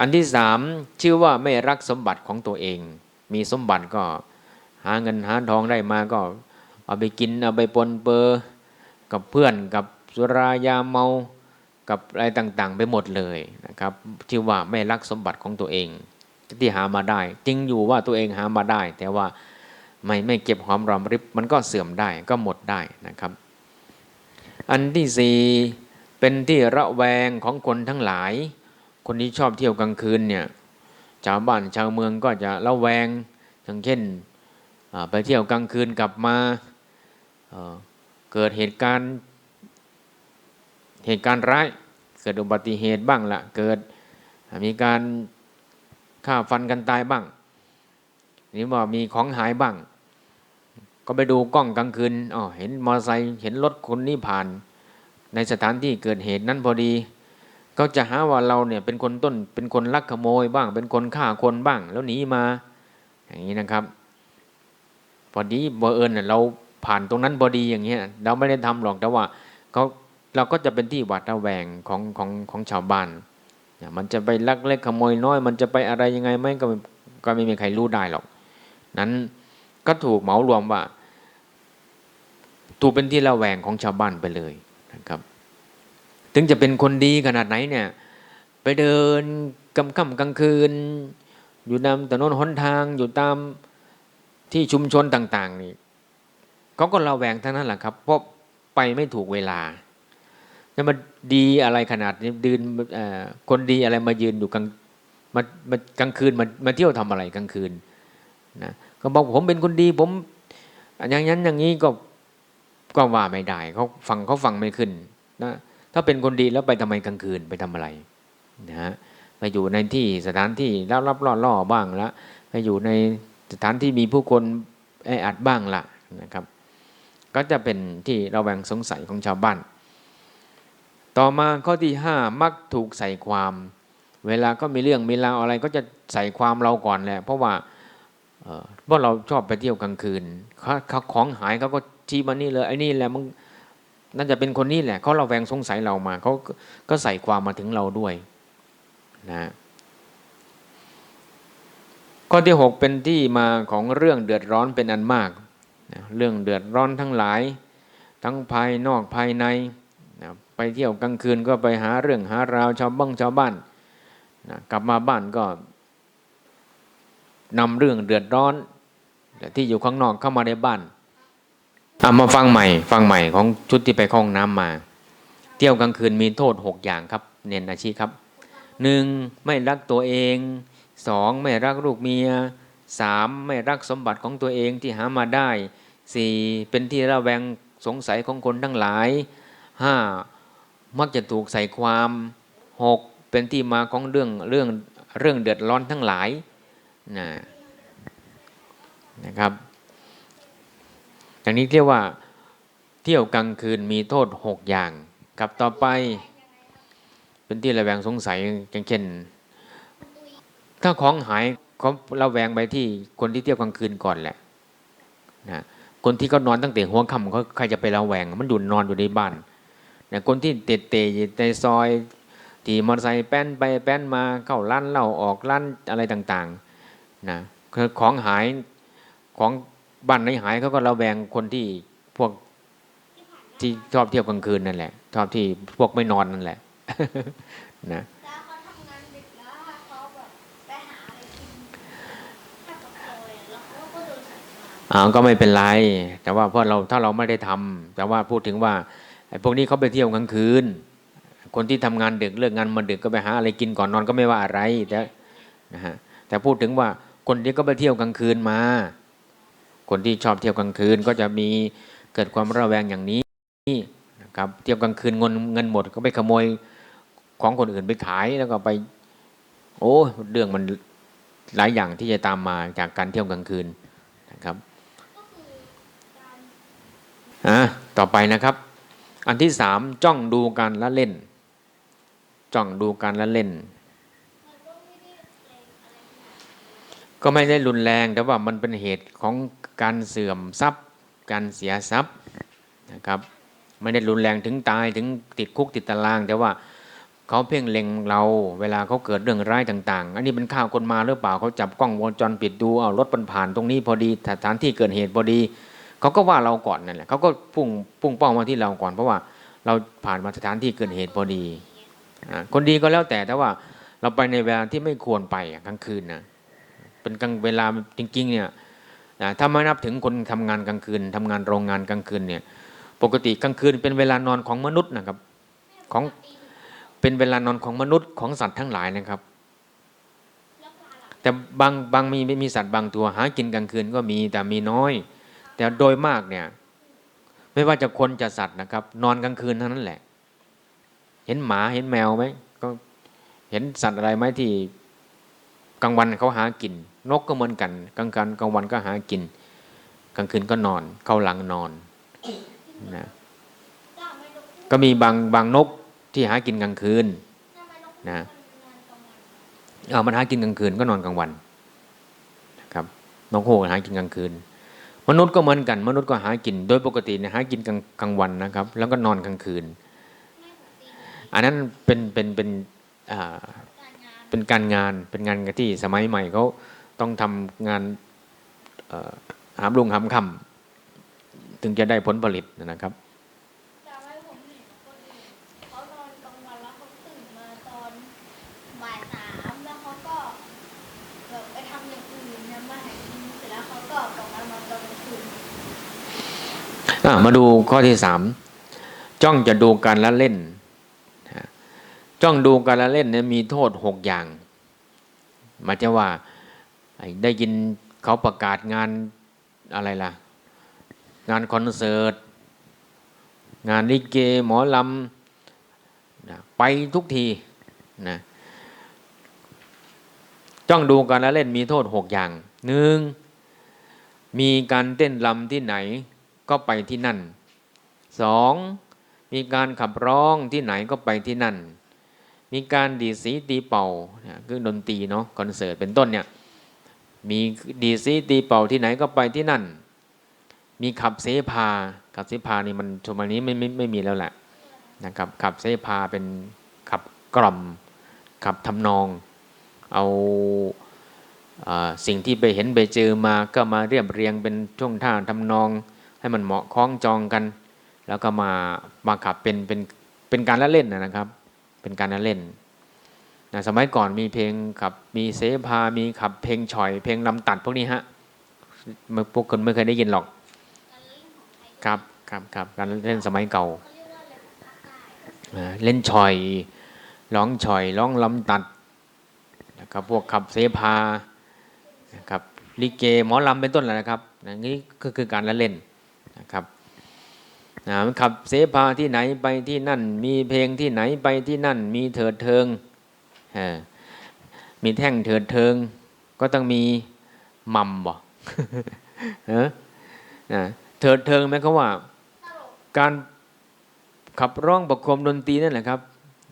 อันที่สามชื่อว่าไม่รักสมบัติของตัวเอง มีสมบัติก็หาเงินหาทองได้มาก็เอาไปกินเอาไปปนเปื้อกับเพื่อนกับสุรายาเมากับอะไรต่างๆ ไปหมดเลยนะครับชื่อว่าไม่รักสมบัติของตัวเองที่หามาได้จริงอยู่ว่าตัวเองหามาได้ แต่ว่าไม่ไม่เก็บหอมรอมริบมันก็เสื่อมได้ก็หมดได้นะครับ อันที่สี่เป็นที่ระแวงของคนทั้งหลาย คนที่ชอบเที่ยวกลางคืนเนี่ยชาวบ้านชาวเมืองก็จะระแวงอย่างเช่นไปเที่ยวกลางคืนกลับมาเเกิดเหตุการณ์เหตุการณ์ร้ายเกิดอุบัติเหตุบ้างละเกิดมีการฆ่าฟันกันตายบ้างนี่ว่ามีของหายบ้าง ก็ไปดูกล้องกลางคืนอ๋อเห็นมอเตอร์ไซค์เห็นรถคนนี้ผ่าน ในสถานที่เกิดเหตุนั้นพอดี ก็จะหาว่าเราเนี่ยเป็นคนต้นเป็นคนลักขโมยบ้าง เป็นคนฆ่าคนบ้าง แล้วหนีมา อย่างนี้นะครับ พอดีบังเอิญเน่ยเราผ่านตรงนั้นพอดีอย่างเงี้ยเราไม่ได้ทำหรอกแต่ว่าเขาเราก็จะเป็นที่หวาดระแวงของของของชาวบ้านมันจะไปลักเล็กขโมยน้อย มันจะไปอะไรยังไงไหมก็ไม่ก็ไม่มีใครรู้ได้หรอก นั้นก็ถูกเหมารวมว่า ถูกเป็นที่ระแวงของชาวบ้านไปเลยนะครับ ถึงจะเป็นคนดีขนาดไหนเนี่ย ไปเดินกำค่ำกลางคืน อยู่ตามถนนหนทางอยู่ตามที่ชุมชนต่าง ๆ นี่เขาก็ระแวงทั้งนั้นแหละครับ เพราะไปไม่ถูกเวลาจะมาดีอะไรขนาดนี้ดืนคนดีอะไรมายืนอยู่กลางมามากลางคืนมามาเที่ยวทำอะไรกลางคืนนะก็บอกผมเป็นคนดีผม อย่างนั้นอย่างนี้ก็ก็ว่าไม่ได้เขาฟังเขาฟังไม่ขึ้นนะ ถ้าเป็นคนดีแล้วไปทำไมกลางคืนไปทำอะไรนะฮะไปอยู่ในที่สถานที่รับรับล่อล่อบ้างละไปอยู่ในสถานที่มีผู้คนแออัดบ้างละนะครับ ก็จะเป็นที่ระแวงสงสัยของชาวบ้าน ต่อมาข้อที่ห้ามักถูกใส่ความ เวลาก็มีเรื่องมีราวอะไรก็จะใส่ความเราก่อนแหละเพราะว่าเพราะเราชอบไปเที่ยวกลางคืนเขาเขาของหายเขาก็ชี้มานี่เลยไอ้นี่แหละมึง น่าจะเป็นคนนี้แหละเขาเราแวงสงสัยเรามาเขาก็ใส่ความมาถึงเราด้วยนะข้อที่หกเป็นที่มาของเรื่องเดือดร้อนเป็นอันมากนะเรื่องเดือดร้อนทั้งหลาย ทั้งภายนอกภายในนะไปเที่ยวกลางคืนก็ไปหาเรื่องหาราวชาวบ้างชาวบ้านนะกลับมาบ้านก็นำเรื่องเดือดร้อนที่อยู่ข้างนอกเข้ามาในบ้าน เอามาฟังใหม่ ฟังใหม่ของชุดที่ไปคล้องน้ำมา เที่ยวกลางคืนมีโทษหกอย่างครับ เน้นอาชีพครับหนึ่งไม่รักตัวเองสองไม่รักลูกเมียสามไม่รักสมบัติของตัวเองที่หามาได้สี่เป็นที่ระแวงสงสัยของคนทั้งหลายห้ามักจะถูกใส่ความหกเป็นที่มาของเรื่องเรื่องเรื่องเดือดร้อนทั้งหลายนะนะครับ อย่างนี้เรียกว่าเที่ยวกลางคืนมีโทษหกอย่าง กับต่อไป เป็นที่ระแวงสงสัยอย่างเช่น ถ้าของหายเขาระแวงไปที่คนที่เที่ยวกลางคืนก่อนแหละนะคนที่เขานอนตั้งแต่หัวค่ำเขาใครจะไประแวง มันอยู่นอนอยู่ในบ้านนะคนที่เตะเตะในซอยที่มอเตอร์ไซค์แป้นไปแป้นมาเข้าร้านเหล้าออกร้านอะไรต่างๆนะของหายของ บ้านไหนหายเขาก็ระแวงคนที่พวกที่ชอบเที่ยวกลางคืนนั่นแหละ ชอบที่พวกไม่นอนนั่นแหละนะแล้วเขาทำงานดึกแล้วถ้าเขาแบบไปหาอะไรกินถ้ากับโอยแล้วเขาก็โดนใส่ความอ่าก็ไม่เป็นไร แต่ว่าเพราะเราถ้าเราไม่ได้ทำแต่ว่าพูดถึงว่าไอ้พวกนี้เขาไปเที่ยวกลางคืน คนที่ทำงานดึกเลิกงานมาดึกก็ไปหาอะไรกินก่อนนอนก็ไม่ว่าอะไรแต่นะฮะแต่พูดถึงว่าคนที่ก็ไปเที่ยวกลางคืนมา คนที่ชอบเที่ยวกลางคืนก็จะมีเกิดความระแวงอย่างนี้นะครับเที่ยวกลางคืนเงินเงินหมดก็ไปขโมยของคนอื่นไปขายแล้วก็ไป โอ้เรื่องมันหลายอย่างที่จะตามมาจากการเที่ยวกลางคืนนะครับอะต่อไปนะครับ อันที่สามจ้องดูการละเล่น จ้องดูการละเล่นก็ไม่ได้แรงอะไร ก็ไม่ได้รุนแรงแต่ว่ามันเป็นเหตุของการเสื่อมทรัพย์ การเสียทรัพย์นะครับ ไม่ได้รุนแรงถึงตายถึงติดคุกติดตาราง แต่ว่าเขาเพ่งเล็งเราเวลาเขาเกิดเรื่องร้ายต่าง ๆ อันนี้เป็นข่าวคนมาหรือเปล่าเขาจับกล้องวงจรปิดดูเอารถมันผ่านตรงนี้พอดีสถานที่เกิดเหตุพอดีเขาก็ว่าเราก่อนนั่นแหละเขาก็พุ่งพุ่งเป้ามาที่เราก่อน เพราะว่าเราผ่านมาสถานที่เกิดเหตุพอดี คนดีก็แล้วแต่แต่ว่าเราไปในเวลาที่ไม่ควรไปกลางคืนนะ เป็นกลางเวลาจริงๆเนี่ยนะถ้าไม่นับถึงคนทำงานกลางคืนทำงานโรงงานกลางคืนเนี่ยปกติกลางคืนเป็นเวลานอนของมนุษย์นะครับของเป็นเวลานอนของมนุษย์ของสัตว์ทั้งหลายนะครับ แต่บางบางมีมีสัตว์บางตัวหากินกลางคืนก็มีแต่มีน้อย แต่โดยมากเนี่ยไม่ว่าจะคนจะสัตว์นะครับ นอนกลางคืนเท่านั้นแหละ เห็นหมาเห็นแมวไหมก็เห็นสัตว์อะไรไหมที่กลางวันเขาหากิน นกก็เหมือนกันกลางกันกลางวันก็หากิน กลางคืนก็นอน เข้าหลังนอนนะก็มีบางบางนกที่หากินกลางคืนนะมันนอนกลางวันเอามันหากินกลางคืนก็นอนกลางวันนะครับนกโหหากินกลางคืน มนุษย์ก็เหมือนกัน มนุษย์ก็หากิน โดยปกติเนี่ยหากินกลางกลางวันนะครับ แล้วก็นอนกลางคืน อันนั้นเป็นเป็นเป็นอ่าการงานเป็นการงานเป็นงานที่สมัยใหม่เขา ต้องทำงานหามลุงหามคำถึงจะได้ผลผลิตนะครับมเขานอนกลางวันแล้วเขาตื่นมาตอนบ่ายสามแล้วเขาก็แบบไปทำอย่างอื่นมาหากินเสร็จแล้วเขาก็กลับมานอนตอนกลางคืนอะมาดูข้อที่สามจ้องจะดูการละเล่น จ้องดูการละเล่นเนี่ยมีโทษหกอย่างหมายจะว่า ได้ยินเขาประกาศงานอะไรล่ะ งานคอนเสิร์ต งานลิเกหมอลำนะไปทุกทีนะจ้องดูการละเล่นมีโทษหกอย่างหนึ่งมีการเต้นลำที่ไหนก็ไปที่นั่นสองมีการขับร้องที่ไหนก็ไปที่นั่น มีการดีสีตีเป่าคือดนตรีเนาะคอนเสิร์ตเป็นต้นเนี่ย มีดีดสีตีเป่าที่ไหนก็ไปที่นั่น มีขับเสพาขับเสพานี่มันชมวันนี้ไม่ไม่ไม่มีแล้วแหละนะครับขับเสพาเป็นขับกล่อมขับทำนอง เอาสิ่งที่ไปเห็นไปเจอมาก็มาเรียบเรียงเป็นช่วงท่าทำนอง ให้มันเหมาะคล้องจองกัน แล้วก็มามาขับเป็นเป็นเป็นการละเล่นนะนะครับ เป็นการละเล่น นะสมัยก่อนมีเพลงขับมีเสพา มีขับเพลงฉ่อย เพลงลำตัดพวกนี้ฮะไม่พวกคนไม่เคยได้ยินหรอกการเล่นของไทยครับครับครับการเล่นสมัยเก่าเขาเรียกว่าอะไรภาคใต้อ่า เล่นฉ่อยร้องฉ่อยร้องลำตัดนะครับพวกขับเสพานะครับลิเกหมอลำเป็นต้นแหละนะครับนะนี่ก็คือการละเล่นนะครับนะมันขับเสพาที่ไหนไปที่นั่น มีเพลงที่ไหนไปที่นั่น มีเถิดเทิงเออ มีแท่งเถิดเทิง ก็ต้องมีมัมบ่เถิดเทิงไหมเขาว่า การขับร้องประโคมดนตรีนั่นแหละครับ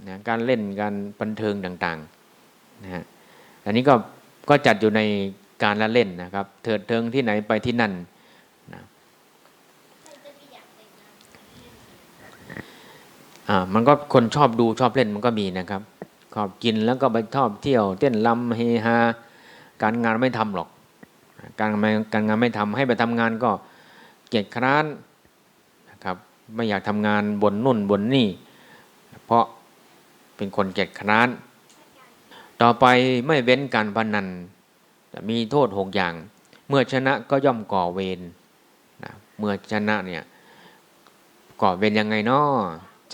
นะการเล่นการบันเทิงต่างๆนะฮะอันนี้ก็ก็จัดอยู่ในการละเล่นนะครับ เถิดเทิงที่ไหนไปที่นั่นนะอ่ามันก็คนชอบดูชอบเล่นมันก็มีนะครับ ชอบกินแล้วก็ไปชอบเที่ยว เต้นลำเฮฮาการงานไม่ทำหรอก การงานการงานไม่ทำให้ไปทำงานก็เกียจคร้านนะครับไม่อยากทำงานบนนุ่นบนนี่ เพราะเป็นคนเกียจคร้าน ต่อไปไม่เว้นการพนันมีโทษหกอย่าง เมื่อชนะก็ย่อมก่อเวรนะเมื่อชนะเนี่ยก่อเวรยังไงเนาะ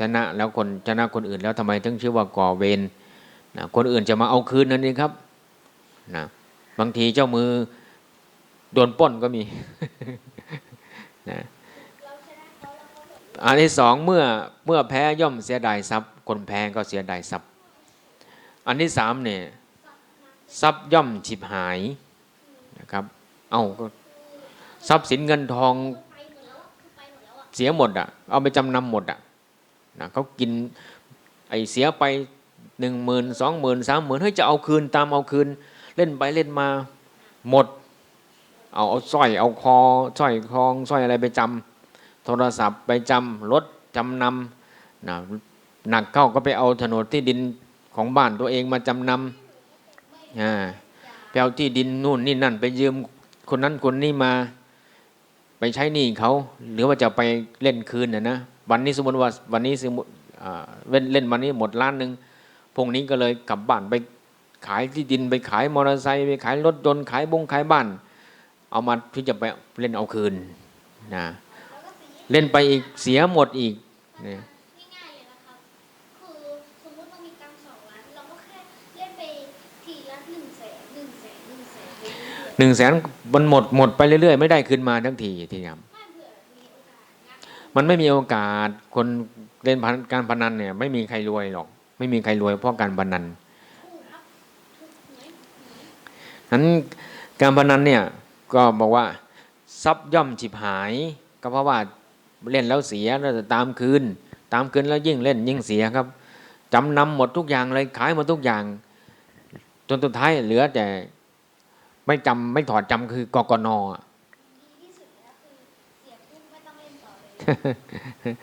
ชนะแล้วคนชนะคนอื่นแล้วทำไมถึงชื่อว่าก่อเวร นะคนอื่นจะมาเอาคืนนั่นเองครับนะบางทีเจ้ามือโดนป้นก็มีนะอันที่สองเมื่อเมื่อแพ้ย่อมเสียดายทรัพย์ คนแพ้ก็เสียดายทรัพย์ อันที่สามเนี่ยทรัพย์ย่อมฉิบหายนะครับ เอ้าก็ทรัพย์สินเงินทองเสียหมดอะ เอาไปจำนำหมดอะนะเขากินไอเสียไป หนึ่งหมื่นสองหมื่นสามหมื่นเฮ้ยจะเอาคืนตามเอาคืน เล่นไปเล่นมาหมด เอาเอาสร้อยเอาคอสร้อยคองสร้อยอะไรไปจำโทรศัพท์ไปจำรถจำนำนะหนักเข้าก็ไปเอาโฉนดที่ดินของบ้านตัวเองมาจำนำอ่าไปเอาที่ดินนู่นนี่นั่น ไปยืมคนนั้นคนนี้มา ไปใช้หนี้เขาหรือว่าจะไปเล่นคืนนะนะวันนี้สมมติว่าวันนี้สมมติเล่นเล่นวันนี้หมดล้านหนึ่ง พรุ่งนี้ก็เลยกลับบ้านไปขายที่ดินไปขายมอเตอร์ไซค์ไปขายรถยนต์ขายบงขายบ้าน เอามาที่จะไปเล่นเอาคืนนะเล่นไปอีกเสียหมดอีกเนี่ยหนึ่งแสนมันหมดหมดไปเรื่อยๆ ไม่ได้คืนมาทั้งทีทีเดียวมันไม่มีโอกาสคนเล่นการพนันเนี่ยไม่มีใครรวยหรอก ไม่มีใครรวยเพราะการพนันถูกครับถูกหวยหวยนั้นการพนันเนี่ยก็บอกว่าทรัพย์ย่อมฉิบหาย ก็เพราะว่าเล่นแล้วเสียแล้วจะตามคืน ตามคืนแล้วยิ่งเล่นยิ่งเสียครับจำนำหมดทุกอย่างเลยขายหมดทุกอย่าง จนสุดท้ายเหลือแต่ไม่จำไม่ถอดจำคือกกนอะดีที่สุดแล้วคือเสียปุ๊บไม่ต้องเล่นอ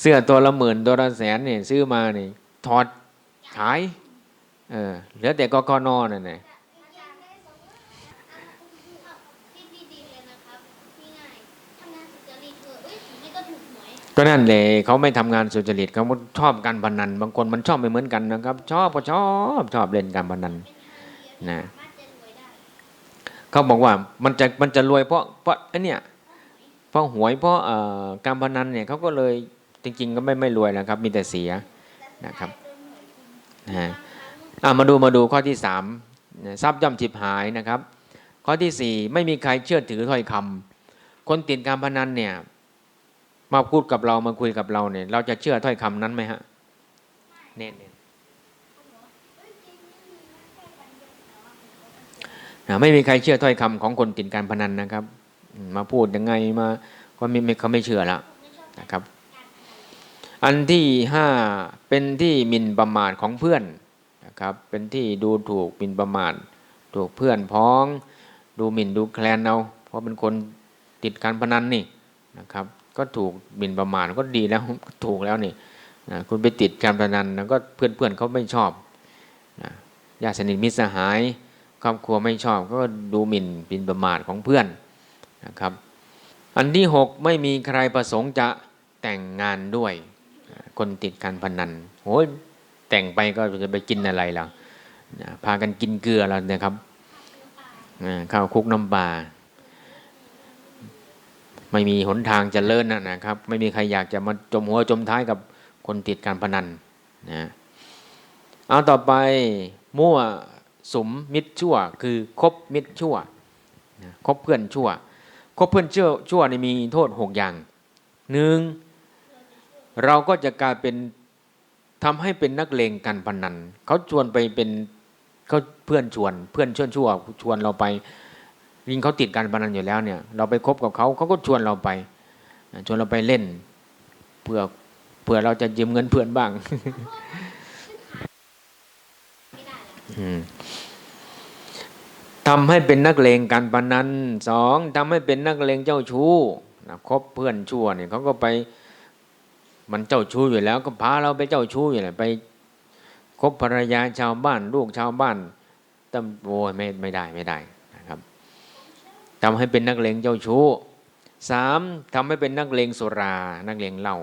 เสื้อตัวละหมื่นตัวละแสนเนี่ยซื้อมาเนี่ย ถอดขายเออเหลือแต่กกนนั่นแหละอาจารย์ได้สองล้านอะน่ะก็นั่นเลยเขาไม่ทำงานสุจริตเขาชอบการพนัน บางคนมันชอบไม่เหมือนกันนะครับ ชอบก็ชอบชอบเล่นการพนันนะเขาบอกว่ามันจะมันจะรวยเพราะเพราะไอ้เนี่ยเพราะหวยเพราะการพนันเนี่ยเขาก็เลยจริงๆก็ไม่ไม่รวยนะครับ มีแต่เสีย นะครับนะฮะอะมาดูมาดูข้อที่สามทรัพย์ย่อมฉิบหายนะครับ ข้อที่สี่ไม่มีใครเชื่อถือถ้อยคำคนติดการพนันเนี่ยมาพูดกับเรามาคุยกับเราเนี่ย เราจะเชื่อถ้อยคำนั้นไหมฮะเน้นๆนะไม่มีใครเชื่อถ้อยคำของคนติดการพนันนะครับอืมมาพูดยังไงมาก็ไม่ไม่เขาไม่เชื่อละนะครับ อันที่ห้าเป็นที่มินประมาทของเพื่อนนะครับ เป็นที่ดูถูกมินประมาทถูกเพื่อนพ้อง ดูหมิ่นดูแคลนเอาเพราะเป็นคนติดการพนันนี่นะครับ ก็ถูกหมิ่นประมาทก็ดีแล้วถูกแล้วนี่นะคุณไปติดการพนันนะก็เพื่อนเพื่อนเขาไม่ชอบนะญาติสนิทมิตรสหาย ครอบครัวไม่ชอบก็ดูหมิ่นหมิ่นประมาทของเพื่อนนะครับ อันที่หกไม่มีใครประสงค์จะแต่งงานด้วย คนติดการพนันโอ้ยแต่งไปก็จะไปกินอะไรล่ะพากันกินเกลือแล้วนะครับข้าวคุกน้ำปลาไม่มีหนทางเจะเลิศนะนะครับ ไม่มีใครอยากจะมาจมหัวจมท้ายกับคนติดการพนันนะเอาต่อไปมั่วสมมิตรชั่ว คือคบมิตรชั่วคบเพื่อนชั่วคบเพื่อนชั่วชั่วนี่มีโทษหกอย่างหนึ่ง เราก็จะกลายเป็นทำให้เป็นนักเลงการพนันเขาชวนไปเป็นเขาเพื่อนชวน เพื่อนชวนชั่วชวนเราไปยิงเขาติดการพนันอยู่แล้วเนี่ย เราไปคบกับเขาเขาก็ชวนเราไปชวนเราไปเล่นเพื่อเพื่อเราจะยืมเงินเพื่อนบ้างทำให้เป็นนักเลงการพนันสองทำให้เป็นนักเลงเจ้าชู้นะคบเพื่อนชั่วเนี่ยเขาก็ไป มันเจ้าชู้อยู่แล้ว ก็พาเราไปเจ้าชู้อยู่แหละไปคบภรรยาชาวบ้าน ลูกชาวบ้านตำโวยไม่ไม่ได้ไม่ได้นะครับทำให้เป็นนักเลงเจ้าชู้สามทำให้เป็นนักเลงสุรา นักเลงเหล้า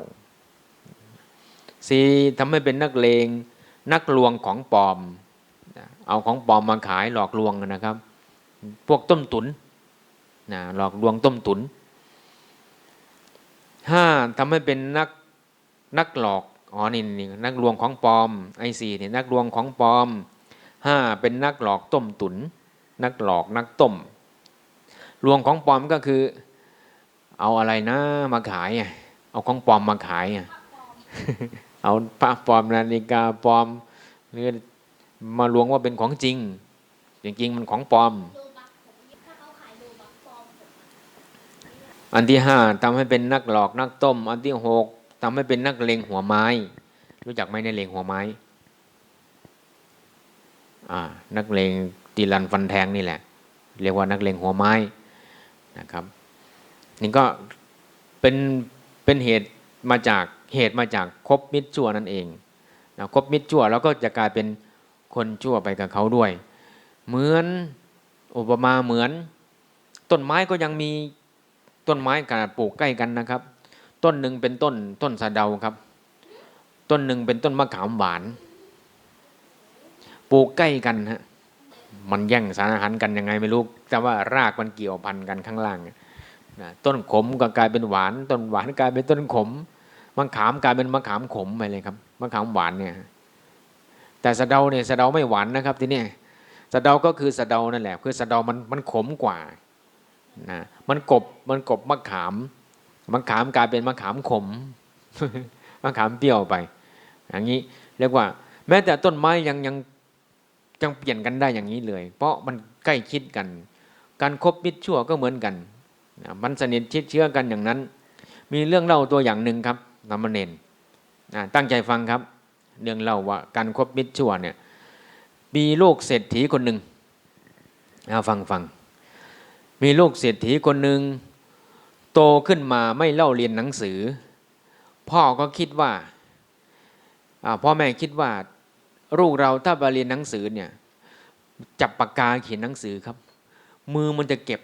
สี่ทำให้เป็นนักเลงนักลวงของปลอม เอาของปลอมมาขายหลอกลวงนะครับ พวกต้มตุนนะหลอกลวงต้มตุนห้าทำให้เป็นนัก นักหลอกอ๋อนี่นี่นักลวงของปลอมไอสี่นี่นักลวงของปลอมห้าเป็นนักหลอกต้มตุน นักหลอกนักต้ม ลวงของปลอมก็คือ เอาอะไรนะมาขายเอาของปลอมมาขายเอาพระปลอมนาฬิกาปลอมหรือมาลวงว่าเป็นของจริง จริงๆมันของปลอม อันที่ห้าทำให้เป็นนักหลอกนักต้ม อันที่หก ทำให้เป็นนักเลงหัวไม้ รู้จักไหมในเลงหัวไม้นักเลงตีรันฟันแทงนี่แหละ เรียกว่านักเลงหัวไม้นะครับนี่ก็เป็นเป็นเหตุมาจากเหตุมาจากคบมิตรชั่วนั่นเองนะคบมิตรชั่วแล้วก็จะกลายเป็นคนชั่วไปกับเขาด้วย เหมือนอุปมาเหมือน ต้นไม้ก็ยังมีต้นไม้ขนาดปลูกใกล้กันนะครับ ต้นหนึ่งเป็นต้นต้นสะเดาครับ ต้นหนึ่งเป็นต้นมะขามหวานปลูกใกล้กันฮะมันแย่งสารอาหารกันยังไงไม่รู้แต่ว่ารากมันเกี่ยวพันกันข้างล่างนะต้นขมก็กลายเป็นหวาน ต้นหวานกลายเป็นต้นขมมะขามกลายเป็นมะขามขมไปเลยครับมะขามหวานเนี่ยแต่สะเดาเนี่ยสะเดาไม่หวานนะครับทีนี้สะเดาก็คือสะเดานั่นแหละคือสะเดามันมันขมกว่านะมันกบมันกบมะขาม มะขามกลายเป็นมะขามขมมะขามเปรี้ยวไป อย่างนี้เรียกว่า แม้แต่ต้นไม้ยังยังยังเปลี่ยนกันได้อย่างนี้เลย เพราะมันใกล้ชิดกัน การคบมิตรชั่วก็เหมือนกัน มันสนิทชิดเชื้อกันอย่างนั้น มีเรื่องเล่าตัวอย่างหนึ่งครับนามเณรนตั้งใจฟังครับ เรื่องเล่าว่าการคบมิตรชั่วเนี่ยมีลูกเศรษฐีคนหนึ่งเอาฟังฟังมีลูกเศรษฐีคนหนึ่ง โตขึ้นมาไม่เล่าเรียนหนังสือ พ่อก็คิดว่าพ่อแม่คิดว่าลูกเราถ้าไปเรียนหนังสือเนี่ยจับปากกาเขียนหนังสือครับ มือมันจะเก็บ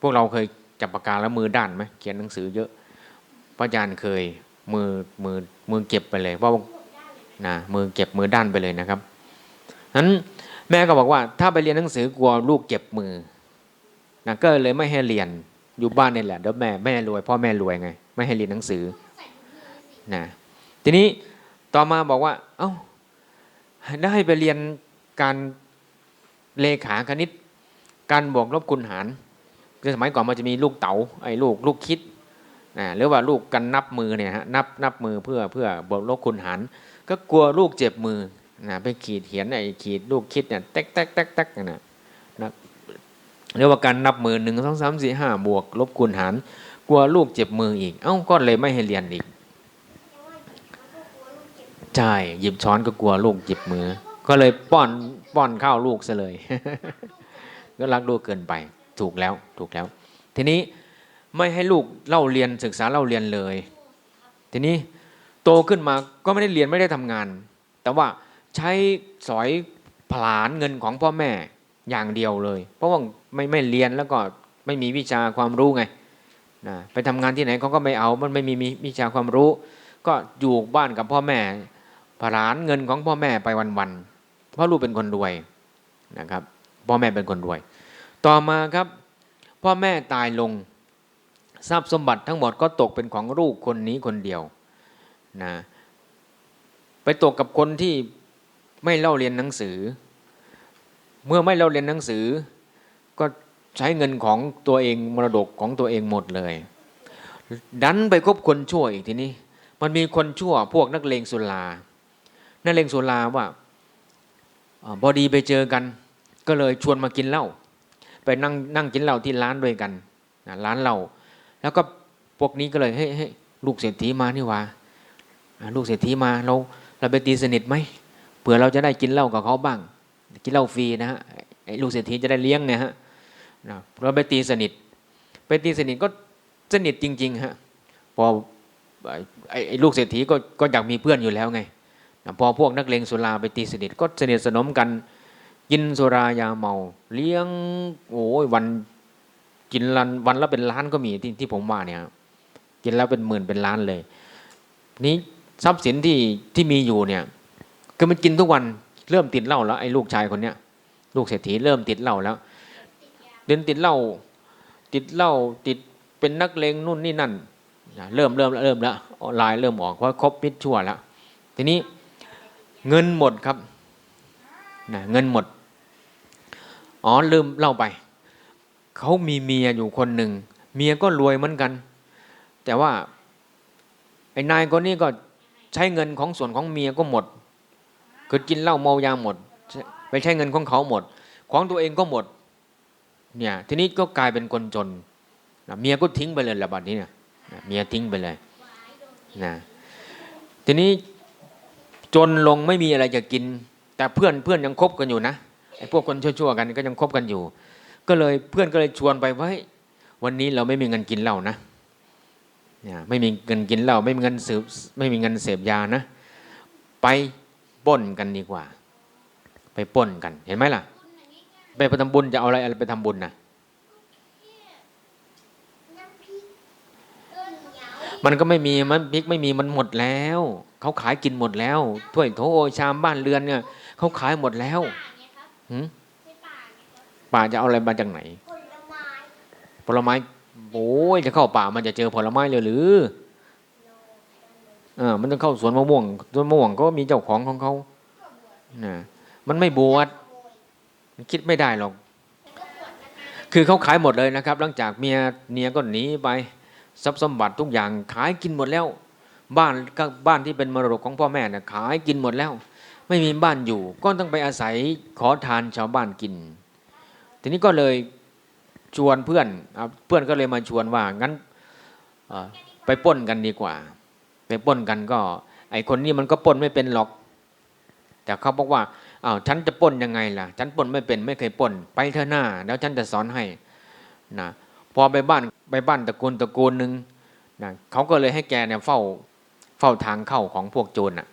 พวกเราเคยจับปากกาแล้วมือด้านไหมเขียนหนังสือเยอะพระอาจารย์เคยมือมือมือเก็บไปเลยเพราะนะมือเก็บมือด้านไปเลยนะครับนั้นแม่ก็บอกว่าถ้าไปเรียนหนังสือกลัวลูกเก็บมือนะก็เลยไม่ให้เรียน อยู่บ้านนี่แหละเดี๋ยวแม่แม่รวยพ่อแม่รวยไง ไม่ให้เรียนหนังสือนะทีนี้ต่อมาบอกว่า เอ้าได้ไปเรียนการเลขาคณิต การบวกลบคูณหารคือสมัยก่อนมันจะมีลูกเต๋าไอ้ลูกลูกคิดนะหรือว่าลูกกันนับมือเนี่ยฮะนับนับมือเพื่อเพื่อบวกลบคูณหาร ก็กลัวลูกเจ็บมือนะไปขีดเขียนไอ้ขีดลูกคิดเนี่ยแตกแตกแตกแตกนะ เรียกว่าการนับมือหนึ่งสองสามสี่ห้าบวก ลบคูณหาร กลัวลูกเจ็บมืออีก เอ้าก็เลยไม่ให้เรียนอีกใช่หยิบช้อนก็กลัวลูกเจ็บมือ ก็เลยป้อนป้อนข้าวลูกซะเลย ก็รักลูกเกินไป ถูกแล้วถูกแล้ว ทีนี้ไม่ให้ลูกเล่าเรียนศึกษาเล่าเรียนเลย ทีนี้โตขึ้นมาก็ไม่ได้เรียนไม่ได้ทำงาน แต่ว่าใช้สอยผลาญเงินของพ่อแม่ อย่างเดียวเลย เพราะว่าไม่ไม่เรียนแล้วก็ไม่มีวิชาความรู้ไงนะไปทำงานที่ไหนเขาก็ไม่เอามันไม่มีวิชาความรู้ ก็อยู่บ้านกับพ่อแม่ผลาญเงินของพ่อแม่ไปวันๆเพราะลูกเป็นคนรวยนะครับ พ่อแม่เป็นคนรวย ต่อมาครับ พ่อแม่ตายลงทรัพย์สมบัติทั้งหมดก็ตกเป็นของลูกคนนี้คนเดียวนะไปตกกับคนที่ไม่เล่าเรียนหนังสือ เมื่อไม่เล่าเรียนหนังสือ ก็ใช้เงินของตัวเองมรดกของตัวเองหมดเลย ดันไปคบคนชั่วอีกทีนี้ มันมีคนชั่วพวกนักเลงสุรานักเลงสุราว่าอาพอดีไปเจอกัน ก็เลยชวนมากินเหล้าไปนั่งนั่งกินเหล้าที่ร้านด้วยกันร้านเหล้าแล้วก็พวกนี้ก็เลยเฮ้ยลูกเศรษฐีมานี่ว่าลูกเศรษฐีมาเราเราไปตีสนิทไหมเผื่อเราจะได้กินเหล้ากับเขาบ้าง กินเหล้าฟรีนะฮะไอ้ลูกเศรษฐีจะได้เลี้ยงเนี่ยฮะนะเราไปตีสนิท ไปตีสนิทก็สนิทจริง ๆ ฮะ พอไอ้ลูกเศรษฐีก็ก็อยากมีเพื่อนอยู่แล้วไง พอพวกนักเลงสุราไปตีสนิทก็สนิทสนมกัน กินสุรายาเมา เลี้ยงโอ้ยวันกินวันวันละเป็นล้านก็มีที่ที่ผมว่าเนี่ยกินแล้วเป็นหมื่นเป็นล้านเลย นี้ทรัพย์สินที่ที่มีอยู่เนี่ยคือมันกินทุกวัน เริ่มติดเหล้าแล้วไอ้ลูกชายคนเนี้ยลูกเศรษฐีเริ่มติดเหล้าแล้วเดินติดเหล้าติดเหล้าติดเป็นนักเลงนู่นนี่นั่นเริ่มเริ่มเริ่มแล้วลายเริ่มออกเพราะครบมิดชั่วแล้วทีนี้เงินหมดครับนะเงินหมดอ๋อลืมเล่าไปเขามีเมียอยู่คนหนึ่งเมียก็รวยเหมือนกัน แต่ว่าไอ้นายคนนี้ก็ใช้เงินของส่วนของเมียก็หมด คือกินเหล้าเมายาหมด ไปใช้เงินของเขาหมด ของตัวเองก็หมดเนี่ยทีนี้ก็กลายเป็นคนจนนะเมียก็ทิ้งไปเลยละบัดนี้เนี่ยนะเมียทิ้งไปเลยนะทีนี้จนลงไม่มีอะไรจะกิน แต่เพื่อนเพื่อนยังคบกันอยู่นะไอ้พวกคนชั่วๆกันก็ยังคบกันอยู่ ก็เลยเพื่อนก็เลยชวนไปว่าเฮ้ยวันนี้เราไม่มีเงินกินเหล้านะเนี่ยไม่มีเงินกินเหล้าไม่มีเงินสืบไม่มีเงินเสพยานะ ไป ป้นกันดีกว่า ไปป้นกัน เห็นไหมล่ะ ไปไปทำบุญจะเอาอะไรอะไรไปทำบุญนะมันก็ไม่มีมันพริกไม่มีมันหมดแล้วเขาขายกินหมดแล้วถ้วยโถชามบ้านเรือนเนี่ยเขาขายหมดแล้วป่าไงครับหืมในป่าไงครับป่าจะเอาอะไรมาจากไหนผลไม้ผลไม้โอ้ยจะเข้าป่ามันจะเจอผลไม้เลยหรือ อ่ามันต้องเข้าสวนมะม่วงสวนมะม่วงก็มีเจ้าของของเขานะมันไม่บวชมันคิดไม่ได้หรอก คือเขาขายหมดเลยนะครับ หลังจากเมียเมียก็หนีไปทรัพย์สมบัติทุกอย่างขายกินหมดแล้ว บ้านก็บ้านที่เป็นมรดกของพ่อแม่น่ะขายกินหมดแล้ว ไม่มีบ้านอยู่ ก็ต้องไปอาศัยขอทานชาวบ้านกิน ทีนี้ก็เลยชวนเพื่อนเพื่อนก็เลยมาชวนว่างั้นไปป้นกันดีกว่า ปปล้นกันก็ ไอคนนี้มันก็ป้นไม่เป็นหรอก แต่เขาบอกว่าอ้าวฉันจะป้นยังไงล่ะ ฉันป้นไม่เป็นไม่เคยป้น ไปเถอหน้า แล้วฉันจะสอนให้นะพอไปบ้านไปบ้านตระกูลตระกูลหนึ่งนะเขาก็เลยให้แกเนี่ยเฝ้าเฝ้าทางเข้าของพวกโจรน่ะ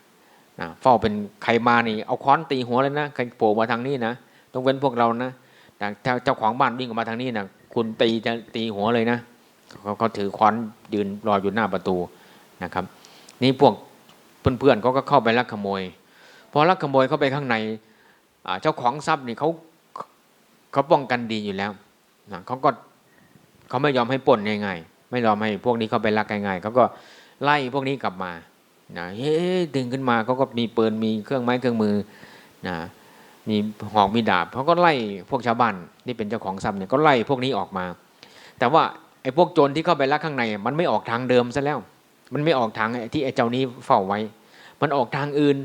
นะเฝ้าเป็นใครมานี่เอาค้อนตีหัวเลยนะใครโผล่มาทางนี้นะต้องเว้นพวกเรานะแต่เจ้าของบ้านวิ่งออกมาทางนี้นะคุณตีจะตีหัวเลยนะเขาเขาถือค้อนยืนรออยู่หน้าประตูนะครับ นี่พวกเพื่อนๆเขาก็เข้าไปลักขโมยพอลักขโมยเข้าไปข้างในเจ้าของทรัพย์นี่เขาเขาป้องกันดีอยู่แล้วนะเขาก็เขาไม่ยอมให้ปล้นง่ายๆไม่ยอมให้พวกนี้เข้าไปลักง่ายๆเขาก็ไล่พวกนี้กลับมานะเฮ้ดึงขึ้นมาเขาก็มีปืนมีเครื่องไม้เครื่องมือนะมีหอกมีดาบเขาก็ไล่พวกชาวบ้านที่เป็นเจ้าของทรัพย์เนี่ยก็ไล่พวกนี้ออกมา แต่ว่าไอ้พวกโจรที่เข้าไปลักข้างในมันไม่ออกทางเดิมซะแล้ว มันไม่ออกทางที่ไอ้เจ้านี้เฝ้าไว้ มันออกทางอื่น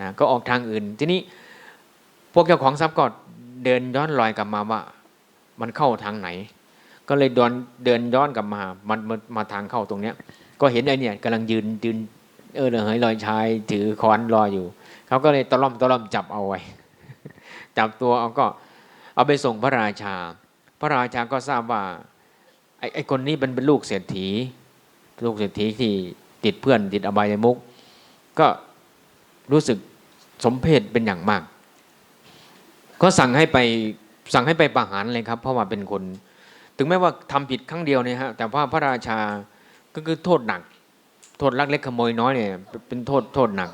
นะก็ออกทางอื่น ทีนี้พวกเจ้าของทรัพย์ก็เดินย้อนรอยกลับมาว่า มันเข้าทางไหน ก็เลยเดินเดินย้อนกลับมามันมามาทางเข้าตรงเนี้ย ก็เห็นไอเนี่ยกำลังยืนยืนเออเหยลอยชายถือค้อนรออยู่เขาก็เลยตะล่อมตะล่อมจับเอาไว้ จับตัวเอาก็เอาไปส่งพระราชา พระราชาก็ทราบว่าไอ้ไอ้คนนี้เป็นเป็นลูกเศรษฐี ลูกเศรษฐีที่ติดเพื่อนติดอบายมุก ก็รู้สึกสมเพศเป็นอย่างมาก ก็สั่งให้ไปสั่งให้ไปประหารเลยครับ เพราะว่าเป็นคน ถึงแม้ว่าทำผิดครั้งเดียวเนี่ยฮะแต่ว่าพระราชาก็คือโทษหนัก โทษลักเล็กขโมยน้อยเนี่ยเป็นโทษโทษหนัก